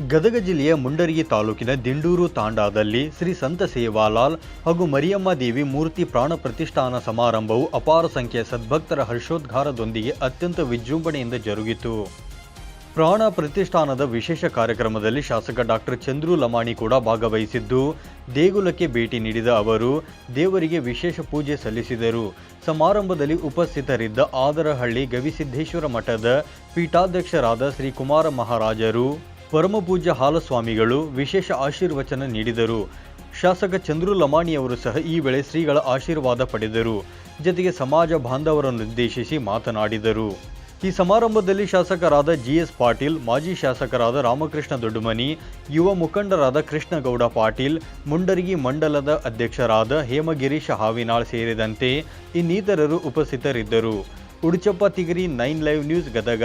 ಗದಗ ಜಿಲ್ಲೆಯ ಮುಂಡರಗಿ ತಾಲೂಕಿನ ದಿಂಡೂರು ತಾಂಡಾದಲ್ಲಿ ಶ್ರೀ ಸಂತ ಸೇವಾಲಾಲ್ ಹಾಗೂ ಮರಿಯಮ್ಮ ದೇವಿ ಮೂರ್ತಿ ಪ್ರಾಣ ಪ್ರತಿಷ್ಠಾನ ಸಮಾರಂಭವು ಅಪಾರ ಸಂಖ್ಯೆಯ ಸದ್ಭಕ್ತರ ಹರ್ಷೋದ್ಗಾರದೊಂದಿಗೆ ಅತ್ಯಂತ ವಿಜೃಂಭಣೆಯಿಂದ ಜರುಗಿತು. ಪ್ರಾಣ ಪ್ರತಿಷ್ಠಾನದ ವಿಶೇಷ ಕಾರ್ಯಕ್ರಮದಲ್ಲಿ ಶಾಸಕ ಡಾಕ್ಟರ್ ಚಂದ್ರು ಲಮಾಣಿ ಕೂಡ ಭಾಗವಹಿಸಿದ್ದು, ದೇಗುಲಕ್ಕೆ ಭೇಟಿ ನೀಡಿದ ಅವರು, ದೇವರಿಗೆ ವಿಶೇಷ ಪೂಜೆ ಸಲ್ಲಿಸಿದರು. ಸಮಾರಂಭದಲ್ಲಿ ಉಪಸ್ಥಿತರಿದ್ದ ಆದರಹಳ್ಳಿ ಗವಿಸಿದ್ದೇಶ್ವರ ಮಠದ ಪೀಠಾಧ್ಯಕ್ಷರಾದ ಶ್ರೀ ಕುಮಾರ ಮಹಾರಾಜರು ಪರಮಪೂಜ್ಯ ಹಾಲಸ್ವಾಮಿಗಳು ವಿಶೇಷ ಆಶೀರ್ವಚನ ನೀಡಿದರು. ಶಾಸಕ ಚಂದ್ರು ಲಮಾಣಿಯವರು ಸಹ ಈ ವೇಳೆ ಶ್ರೀಗಳ ಆಶೀರ್ವಾದ ಪಡೆದರು. ಜೊತೆಗೆ ಸಮಾಜ ಬಾಂಧವರನ್ನುದ್ದೇಶಿಸಿ ಮಾತನಾಡಿದರು. ಈ ಸಮಾರಂಭದಲ್ಲಿ ಶಾಸಕರಾದ ಜಿಎಸ್ ಪಾಟೀಲ್, ಮಾಜಿ ಶಾಸಕರಾದ ರಾಮಕೃಷ್ಣ ದೊಡ್ಡಮನಿ, ಯುವ ಮುಖಂಡರಾದ ಕೃಷ್ಣಗೌಡ ಪಾಟೀಲ್, ಮುಂಡರಗಿ ಮಂಡಲದ ಅಧ್ಯಕ್ಷರಾದ ಹೇಮಗಿರೀಶ ಹಾವಿನಾಳ್ ಸೇರಿದಂತೆ ಇನ್ನಿತರರು ಉಪಸ್ಥಿತರಿದ್ದರು. Uduchappa Tigari nine live news Gadag